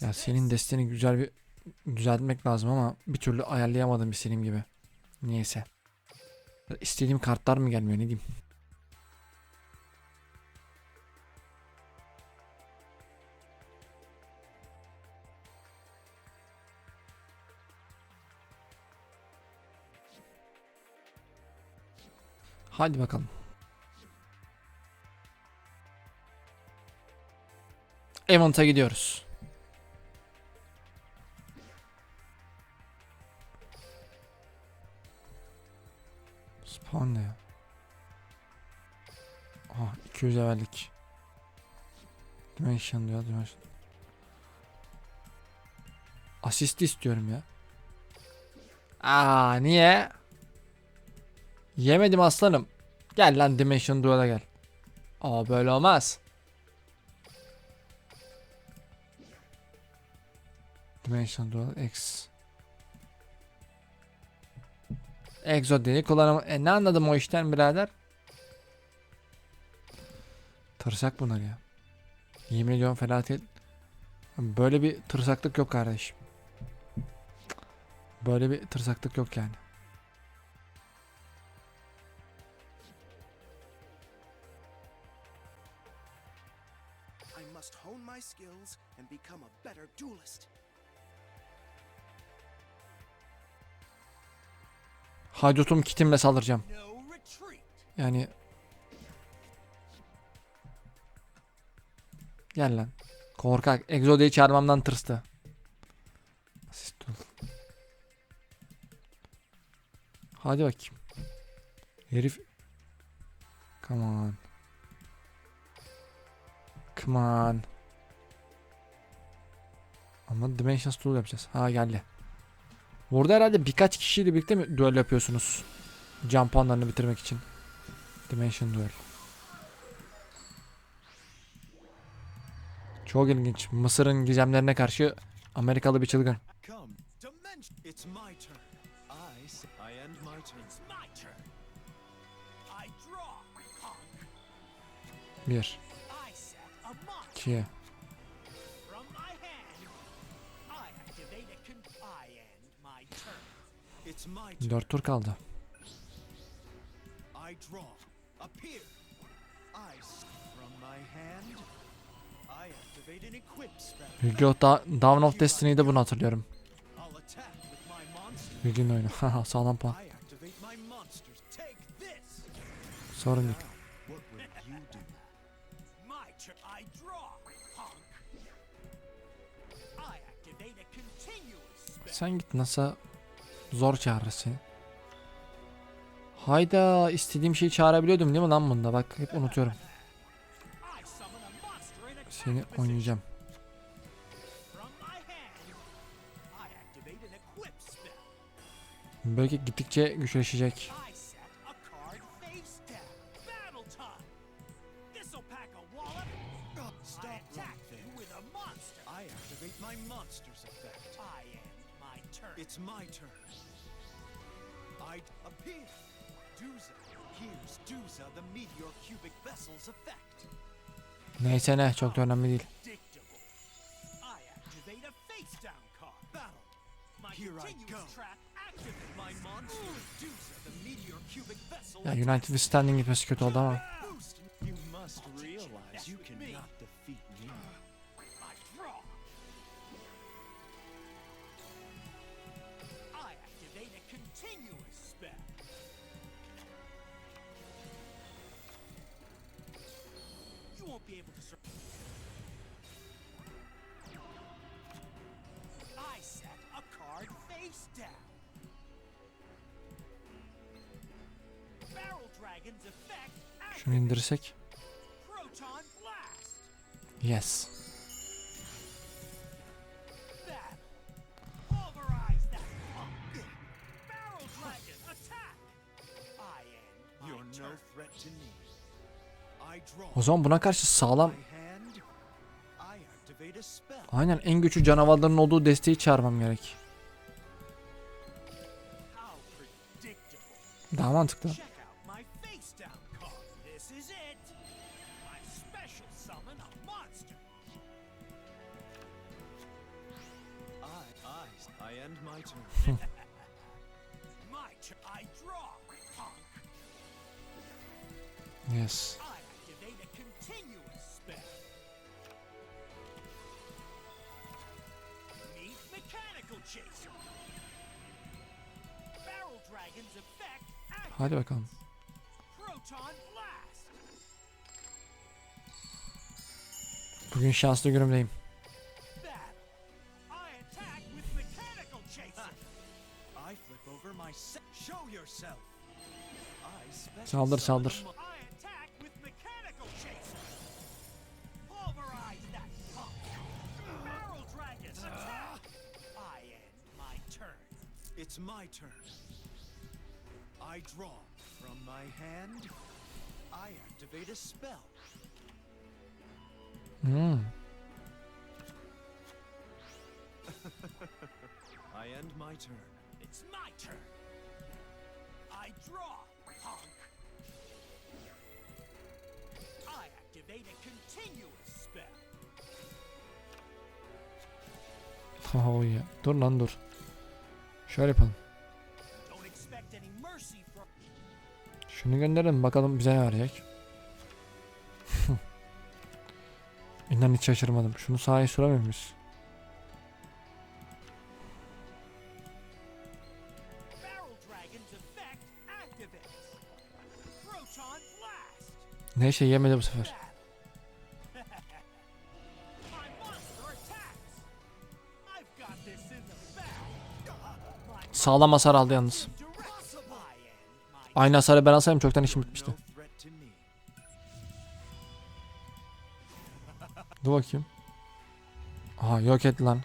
Ya senin desteni güzel bir düzeltmek lazım ama bir türlü ayarlayamadım istediğim gibi. Niyeyse. İstediğim kartlar mı gelmiyor ne diyeyim. Hadi bakalım. Event'a gidiyoruz. Spawn ne ya? Aha 200 evvellik. Dimension diyor dimension. Asist istiyorum ya. Aa niye? Yemedim aslanım. Gel lan Dimension Duel'a gel. Aa böyle olmaz. Dimension Duel X. Exo dedi kullanım. E ne anladım o işten birader? Tırsak bunlar ya. Yemin ediyorum felaket. Böyle bir tırsaklık yok kardeşim. Böyle bir tırsaklık yok yani. I must hone my skills and become a better duelist. Haydutum kitimle saldıracağım. Yani Gel lan. Korkak. Exode'yi çağırmamdan tırstı. Asist ol. Hadi bakayım. Herif. Come on. Come on. Ama Dimensions Tool yapacağız. Ha geldi. Burada herhalde birkaç kişiyle birlikte mi duel yapıyorsunuz? Puanlarını bitirmek için. Dimension Duel. Çok ilginç. Mısır'ın gizemlerine karşı Amerikalı bir çılgın. Come, dimension. An equip spell. Yu-Gi-Oh! Da Dawn of Destiny'de bunu hatırlıyorum. Yu-Gi-Oh! oyunu. Haha, Sağlam puan. Sorun değil. Sen git NASA zor çağırır seni. Hayda istediğim şeyi çağırabiliyordum değil mi lan bunda? Bak hep unutuyorum. Seni oynayacağım. From my hand. I activate an equip spell. Böyle gittikçe güçleşecek. It's my turn. Neyse ne çok da önemli değil. predictable. I activate a face down card. Battle. My Here I continuous go. trap activates My monster, Duza, the meteor cubic vessel. Ya United Standing gitmesi kötü oldu ama. Won't be able to sur- I set a card face down. Barrel Dragon's effect Şunu indirsek. Yes. O zaman buna karşı sağlam aynen en güçlü canavarların olduğu desteği çağırmam gerek. Daha mantıklı. Check Hadi bakalım. Bugün şanslı günümdeyim. Saldır saldır. It's my turn. I draw from my hand. I activate a spell. Hmm. I end my turn. It's my turn. I draw, punk. I activate a continuous spell. Oh yeah. Dur lan dur. Şöyle yapalım. Şunu gönderelim bakalım bize ne verecek. İnan hiç şaşırmadım. Şunu sahaya süremiyor muyuz? Ne şey yemedi bu sefer. Sağlam hasar aldı yalnız. Aynı hasarı ben alsaydım çoktan işim bitmişti. Dur bakayım. Aha yok et lan.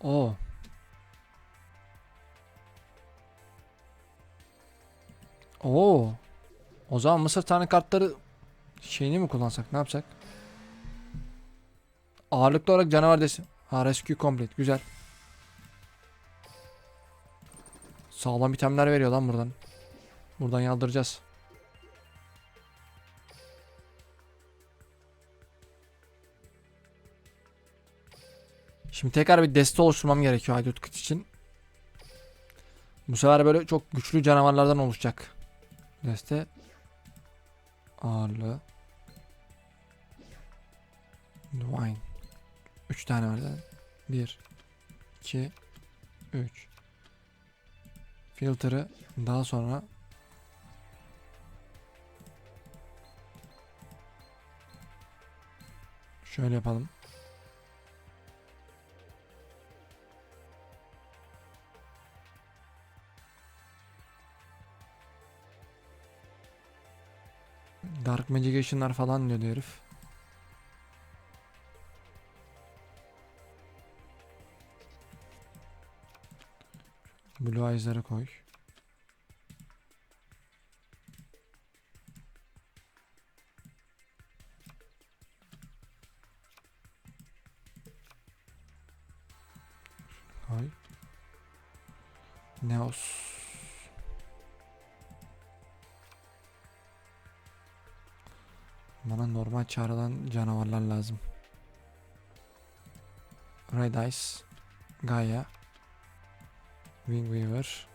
Oo. Oo. O zaman Mısır tane kartları şeyini mi kullansak ne yapsak? Ağırlıklı olarak canavar desin. Ha rescue complete güzel. Sağlam itemler veriyor lan buradan. Buradan yaldıracağız. Şimdi tekrar bir deste oluşturmam gerekiyor haydut için. Bu sefer böyle çok güçlü canavarlardan oluşacak. Deste ağırlığı. Divine. 3 tane var zaten. 1 2 3 filtre'ı daha sonra şöyle yapalım. Dark Magician'lar falan diyordu herif. Blue Eyes'ları koy. Koy. Neos. Bana normal çağrılan canavarlar lazım. Red Eyes. Gaia. Wingweaver.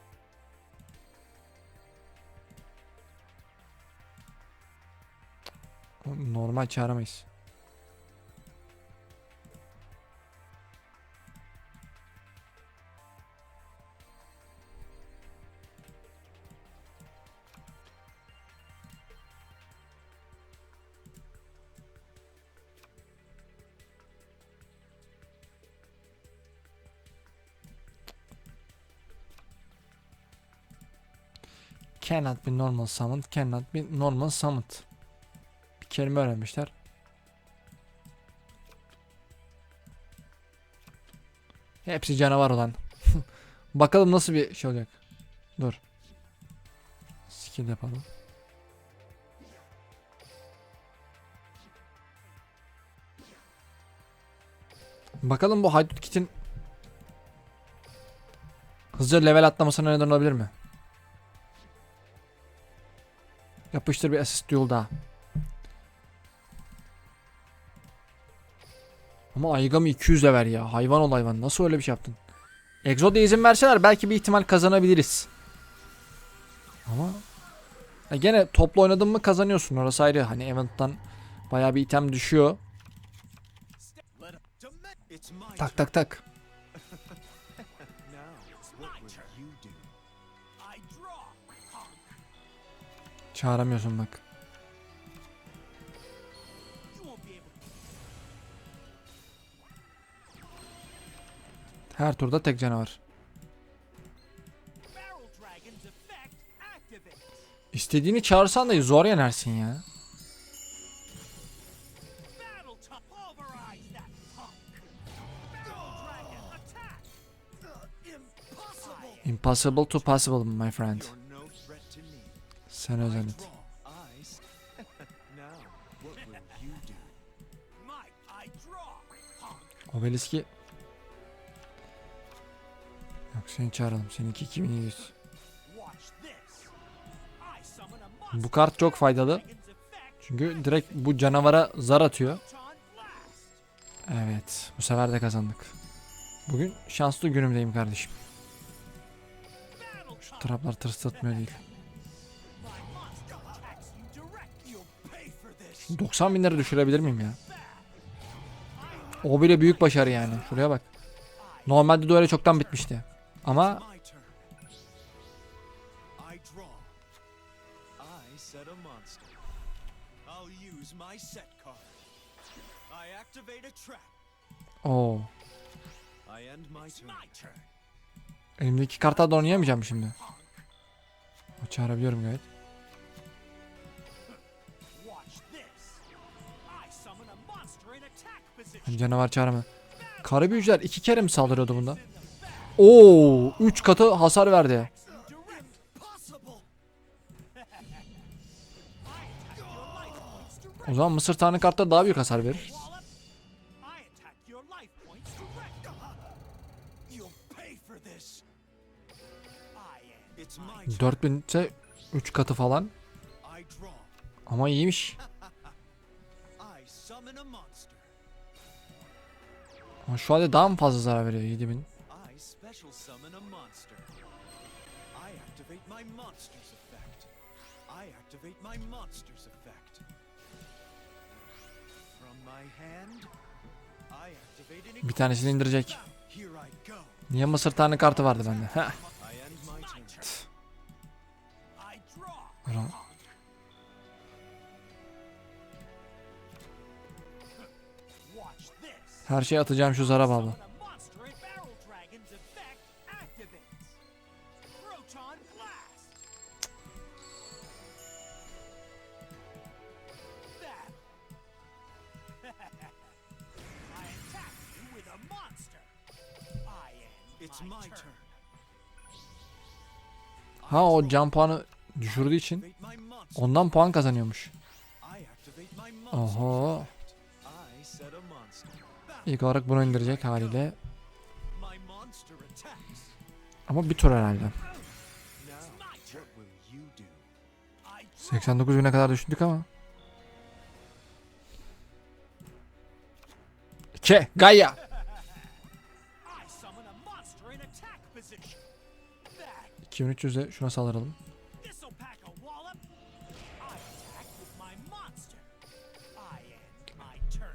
O Normal çağıramayız. Cannot be normal summoned, cannot be normal summoned. Bir kelime öğrenmişler. Hepsi canavar olan. Bakalım nasıl bir şey olacak. Dur. Skill yapalım. Bakalım bu Haydut Kit'in hızlı level atlamasına neden olabilir mi? Yapıştır bir asist yol daha. Ama Aygami 200 ver ya. Hayvan ol hayvan. Nasıl öyle bir şey yaptın? Exo'da izin verseler belki bir ihtimal kazanabiliriz. Ama ya gene toplu oynadın mı kazanıyorsun. Orası ayrı. Hani event'tan baya bir item düşüyor. Tak tak tak. Çağıramıyorsun bak. Her turda tek canavar. İstediğini çağırsan da zor yenersin ya. Impossible to possible my friend. Sen özel et. Obeliski. Yok seni çağıralım. Seninki 2700. Watch this. I summon a monster. Bu kart çok faydalı. Çünkü direkt bu canavara zar atıyor. Evet. Bu sefer de kazandık. Bugün şanslı günümdeyim kardeşim. Şu Traplar tırstırtmıyor değil. 90 bin lira düşürebilir miyim ya? O bile büyük başarı yani. Şuraya bak. Normalde duvarı çoktan bitmişti. Ama Oo. Elimdeki kartla da oynayamayacağım şimdi. Çağırabiliyorum gayet. Canavar çağırma. Kara büyücüler iki kere mi saldırıyordu bunda? Oo, 3 katı hasar verdi. O zaman Mısır tane kartlar daha büyük hasar verir. 4000 ise 3 katı falan. Ama iyiymiş. Ama şu halde daha mı fazla zarar veriyor 7000? I special summon a monster. I activate my monster's effect. I activate my monster's effect. From my hand, I activate an Bir tanesini indirecek. Niye Mısır tane kartı vardı bende? Heh. End It's my, my turn. turn. Ha o can puanı düşürdüğü için ondan puan kazanıyormuş. Oho. İlk olarak bunu indirecek haliyle. Ama bir tur herhalde. Now, what will you do? I draw. 89 bine kadar düştük ama. Ke Gaia. I summon a monster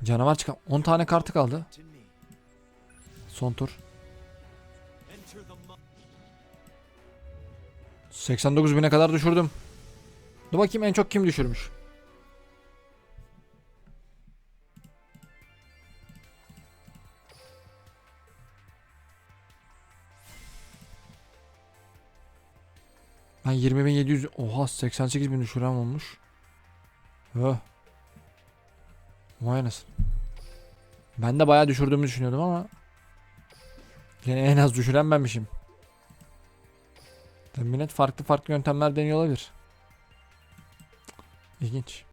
Canavar çıkan 10 tane kartı kaldı. Son tur. Enter the mo- 89 bine kadar düşürdüm. Dur bakayım en çok kim düşürmüş. Ben 20.700 oha 88.000 düşüren olmuş. Öh. Vay anasını. Ben de bayağı düşürdüğümü düşünüyordum ama Yine en az düşüren benmişim. Millet farklı farklı yöntemler deniyor olabilir. İlginç.